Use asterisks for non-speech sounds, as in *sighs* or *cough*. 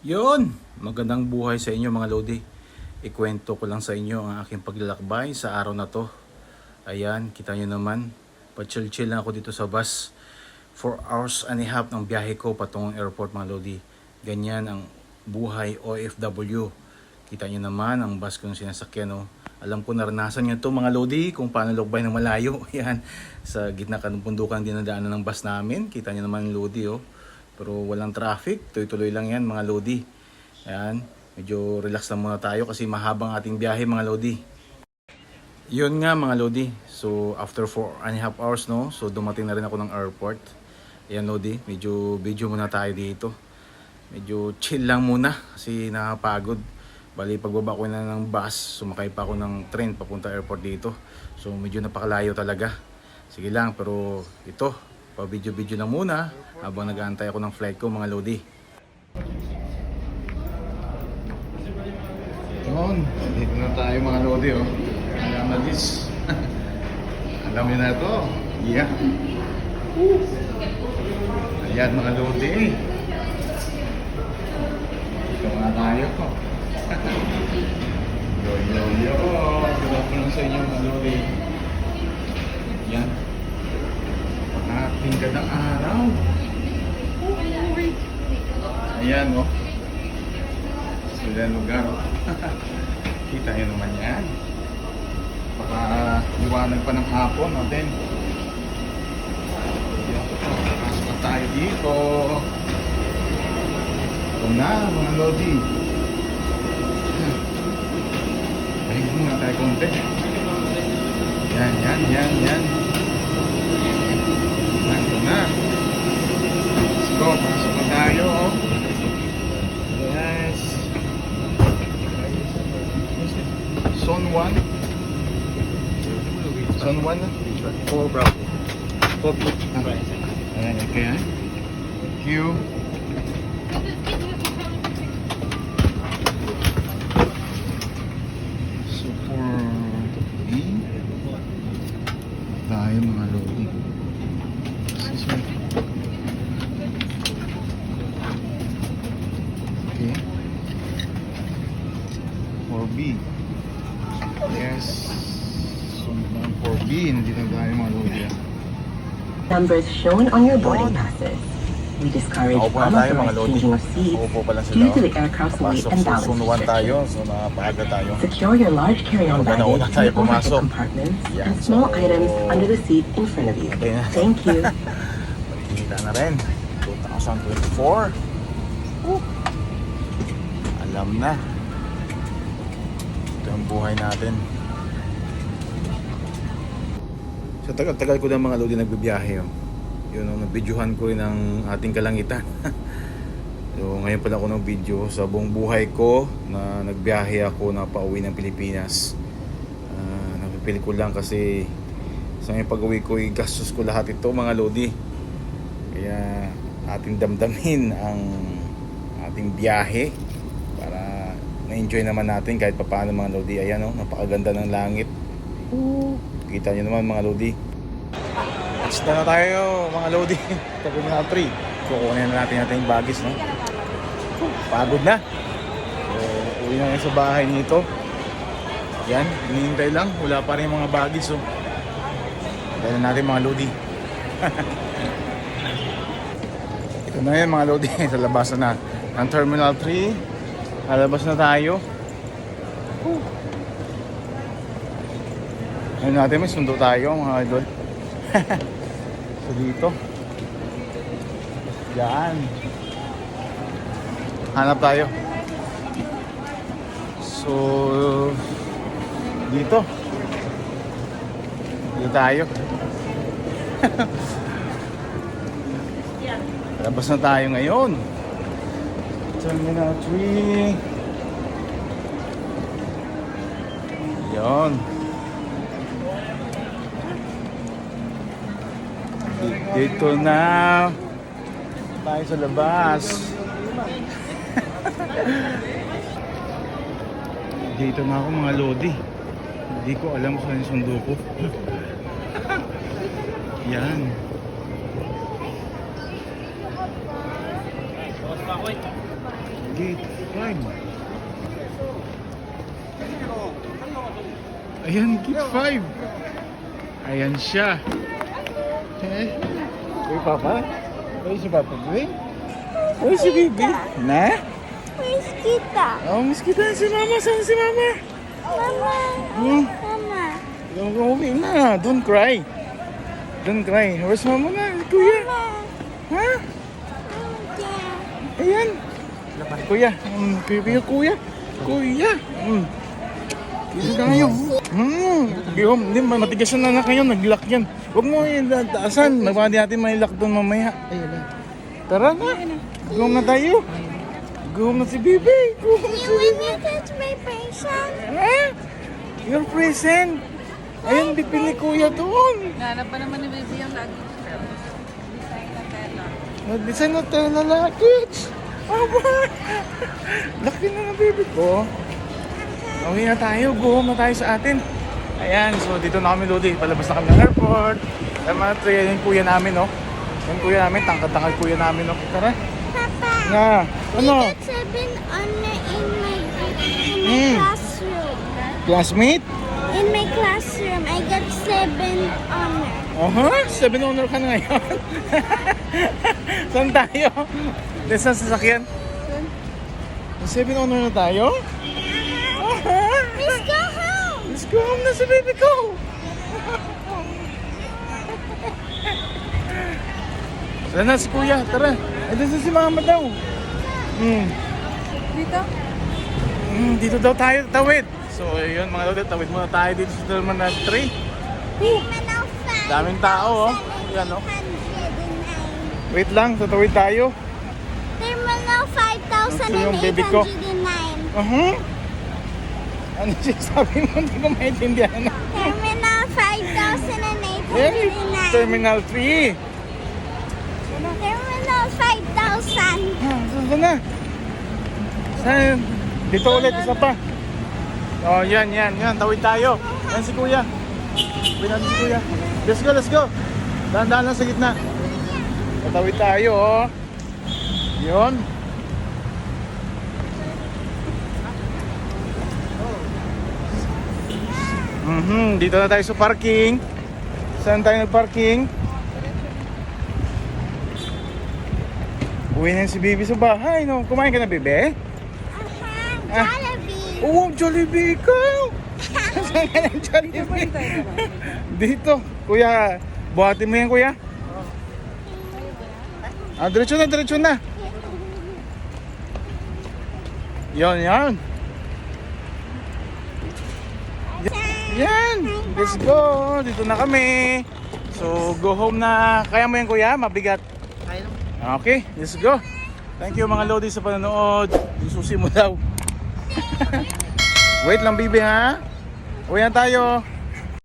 Yun! Magandang buhay sa inyo mga Lodi. Ikwento ko lang sa inyo ang aking paglalakbay sa araw na to. Ayan, kita nyo naman. Pa-chill-chill lang ako dito sa bus. 4 hours and a half ng biyahe ko patungong airport mga Lodi. Ganyan ang buhay OFW. Kita nyo naman ang bus kong sinasakyan. Oh. Alam ko naranasan nyo to mga Lodi kung paano lugbay ng malayo. *laughs* Yan, sa gitna ka ng pundukan dinadaanan ng bus namin. Kita nyo naman Lodi oh. Pero walang traffic, tuloy-tuloy lang yan mga Lodi. Ayan, medyo relax lang muna tayo kasi mahabang ating biyahe mga Lodi. Yun nga mga Lodi. So after 4 and a half hours no, so dumating na rin ako ng airport. Ayan Lodi, medyo video muna tayo dito. Medyo chill lang muna kasi nakapagod. Bali pagbaba ko na ng bus, sumakay pa ako ng train papunta airport dito. So medyo napakalayo talaga. Sige lang, pero ito, pa-video-video lang muna habang nag-aantay ako ng flight ko mga Lodi. Yun, dito na tayo mga Lodi oh. Alam na this. *laughs* Alam niyo na ito. Yeah. Ayan mga Lodi. Dito nga tayo. *laughs* yo yo yo. Afternoon sa inyo mga Lodi. Yan. Ating gandang araw. Ayan, oh. Sila lugar, oh. *laughs* Kita nyo naman yan. Baka liwanag pa ng hapon, natin. Pasok na tayo dito. Ito na, mga lodi. *sighs* Pahinga muna tayo konti. Yan, yan, yan, yan. Na. Let's go, pasok na tayo. oh. Yes. Zone 1. Zone 1 na? Four Bravo. Four Ayan, okay? Q. for B, nandito tayo mga lodi. ah. Numbers shown on your boarding passes. We discourage na mga unauthorized changing of seats due to the aircraft's weight and balance 1 tayo, so nakapaaga tayo. Secure your large carry-on na baggage in overhead compartments Yan, and small so- items under the seat in front of you. Okay na. Thank you. *laughs* Kita na rin. 2024. Woo! Alam na. Ito ang buhay natin. Sa tagal-tagal ko na mga lodi nagbibiyahe. Oh. Yun, oh, nabidyohan ko rin ang ating kalangitan. *laughs* so, ngayon pala ako ng video sa buong buhay ko na nagbiyahe ako na pauwi ng Pilipinas. Uh, napipili ko lang kasi sa ngayon pag-uwi ko, gastos ko lahat ito mga lodi. Kaya ating damdamin ang ating biyahe para na-enjoy naman natin kahit papaano mga lodi. Ayan oh, napakaganda ng langit. Kita nyo naman mga lodi. Basta na tayo mga lodi. *laughs* Terminal 3. Kukunin na natin natin yung bagis, no? Pagod na. So, uwi na sa bahay nito. Yan, hinihintay lang. Wala pa rin yung mga bagis, oh. Dahil natin mga lodi. *laughs* Ito na yan mga lodi. *laughs* sa labas na ng Terminal 3. Lalabas na tayo. Whew. Ayun natin, may sundo tayo mga idol. *laughs* so dito. Yan. Hanap tayo. So, dito. Dito tayo. *laughs* Labas na tayo ngayon. Terminal 3. Yon. Dito na tayo sa labas. *laughs* Dito na ako mga lodi. Hindi ko alam kung saan sundo ko. *laughs* Yan. Gate 5. Ayan, gate 5. Ayan siya. Eh, Uy, Papa? Uy, si Papa Boy? Uy, si Bibi? Na? Where's Kita? Oh, miss kita si Mama. Saan si Mama? Mama. Hmm? Mama. Uwi na. Don't cry. Don't cry. Where's Mama na? Kuya? Mama. Ha? Yeah. Ayan. Kuya. Mm, kuya, kuya, kuya. Kuya. Mm. Dito tayo. Hmm. Gihom, hindi, matigas na na kayo. Nag-lock yan. Huwag mo yung taasan. Magpapadi natin may lock doon mamaya. Tara na. Gihom na tayo. Gihom na si Bibi. Gihom na si You want Bibi. me to touch my present? Ha? Your present. Ayun, bibili ni Kuya doon. Nanap pa naman ni Baby yung lagi. Design na tela. Nag-design na tayo na luggage. Aba! Laki na ng baby ko. Uwi na tayo. Go home na tayo sa atin. Ayan, so dito na kami, Lodi. Palabas na kami ng airport. Mga tre, yan yung kuya namin, no? Yan kuya namin, tangkad-tangkad kuya namin, no? Tara. Papa. Nga. Ano? Got seven honor in my in my Hmm. classroom. Classmate? In my classroom, I got seven honor. Aha, seven honor ka na ngayon. *laughs* Saan tayo? Saan sasakyan? Seven honor na tayo? Let's go home. Let's go home na sa baby ko. Tara na si kuya, tara. Ay, dito si mama daw. Hmm. Dito? Hmm, dito daw tayo tawid. So, yun mga lodi, tawid muna tayo dito sa Terminal 3. Terminal five. Daming tao, oh. Yan, oh. 109. Wait lang, tatawid tayo. Terminal Ito yung baby ko. 5809. Uh-huh. Ano siya sabi mo? Hindi ko maintindihan. Terminal Eh, 5809. Terminal 3. Terminal 5000. Ah, saan na? Saan? Dito ulit, isa pa. Oh, yan, yan, yan. Tawid tayo. Yan si kuya. Tawid natin si kuya. Let's go, let's go. Dahan-dahan lang sa gitna. Tatawid tayo, oh. Yun. Mhm, dito na tayo sa parking. Saan tayo nag-parking? Uwi na si Bibi sa bahay, no? Kumain ka na, Bibi? Aha, Jollibee. Oo, Jollibee ikaw! *laughs* Saan ka ng Jollibee? Dito. Kuya, buhatin mo yan, kuya. Ah, diretso na, diretso na. Yan, yan. Yan. Let's go. Dito na kami. So, go home na. Kaya mo yan, kuya? Mabigat. Okay, let's go. Thank you mga Lodi sa panonood. Yung susi mo daw. *laughs* Wait lang, bibi ha. Uwi na tayo.